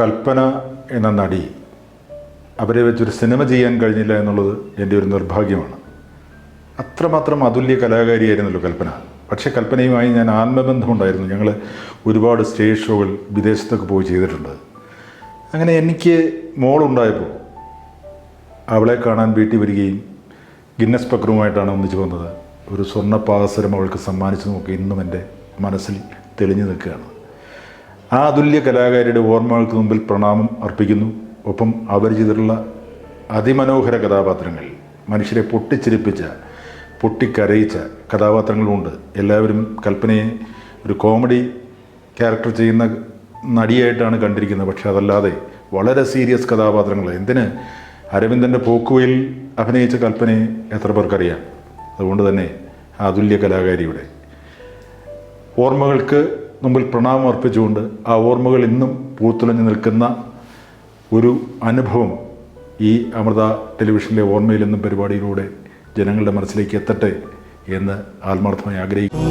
കൽപ്പന എന്ന നടി അവരെ വെച്ചൊരു സിനിമ ചെയ്യാൻ കഴിഞ്ഞില്ല എന്നുള്ളത് എന്റെ ഒരു നിർഭാഗ്യമാണ്. അത്രമാത്രം അതുല്യ കലാകാരിയായിരുന്നല്ലോ കൽപ്പന. പക്ഷേ കൽപ്പനയുമായി ഞാൻ ആത്മബന്ധമുണ്ടായിരുന്നു ഞങ്ങൾ ഒരുപാട് സ്റ്റേജ് ഷോകൾ വിദേശത്തൊക്കെ പോയി ചെയ്തിട്ടുണ്ട്. അങ്ങനെ എനിക്ക് മോളുണ്ടായപ്പോൾ അവളെ കാണാൻ വീട്ടിൽ വരികയും ഗിന്നസ് പക്രവുമായിട്ടാണ് ഒന്നിച്ചു വന്നത് ഒരു സ്വർണ അവൾക്ക് സമ്മാനിച്ചു നോക്കി ഇന്നും എന്റെ മനസ്സിൽ തെളിഞ്ഞു നിൽക്കുകയാണ്. ആ അതുല്യ കലാകാരിയുടെ ഓർമ്മകൾക്ക് മുമ്പിൽ പ്രണാമം അർപ്പിക്കുന്നു. ഒപ്പം അവർ ചെയ്തിട്ടുള്ള അതിമനോഹര കഥാപാത്രങ്ങൾ മനുഷ്യരെ പൊട്ടിച്ചിരിപ്പിച്ച പൊട്ടിക്കരയിച്ച കഥാപാത്രങ്ങളുമുണ്ട്. എല്ലാവരും കൽപ്പനയെ ഒരു കോമഡി ക്യാരക്ടർ ചെയ്യുന്ന നടിയായിട്ടാണ് കണ്ടിരിക്കുന്നത്. പക്ഷെ അതല്ലാതെ വളരെ സീരിയസ് കഥാപാത്രങ്ങൾ. എന്തിന്? അരവിന്ദന്റെ പോക്കുവയിൽ അഭിനയിച്ച കൽപ്പനയെ എത്ര പേർക്കറിയാം? അതുകൊണ്ട് തന്നെ അതുല്യ കലാകാരിയുടെ ഓർമ്മകൾക്ക് മുമ്പിൽ പ്രണാമം അർപ്പിച്ചുകൊണ്ട് ആ ഓർമ്മകൾ ഇന്നും പൂത്തുലഞ്ഞു നിൽക്കുന്ന ഒരു അനുഭവം ഈ അമൃത ടെലിവിഷനിലെ ഓർമ്മയിൽ എന്നും പരിപാടിയിലൂടെ ജനങ്ങളുടെ മനസ്സിലേക്ക് എത്തട്ടെ എന്ന് ആത്മാർത്ഥമായി ആഗ്രഹിക്കുന്നു.